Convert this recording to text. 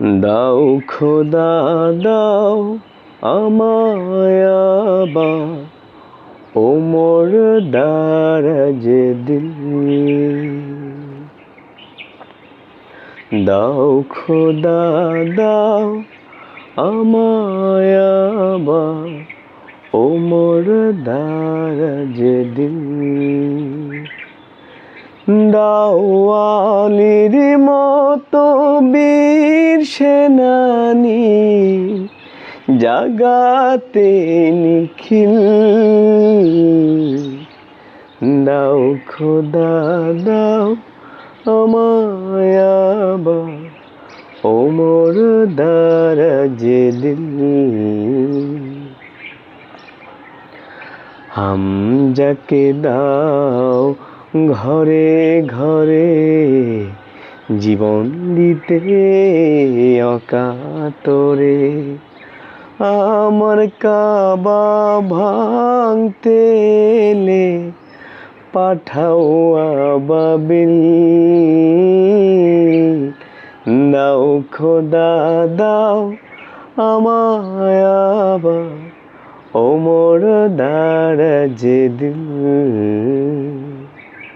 দাও খোদা, দাও আমায় আবার। ওমর দারাজ দিল। দাও খোদা, দাও আমায় আবার। ওমর দারাজ দিল। দাওয়ালির মতো বীর সেনানি জাগাতে নিখিল। দাও খোদা, দাও আমায় আবার ওমর দারাজ দিল। হাম যাকে দাও ঘরে ঘরে জীবন দিতে অকাতরে আমার কাবা ভাঙতে এলে পাঠাও আবাবিল। দাও খোদা, দাও আমায় আবার। ওমর দারাজ দিল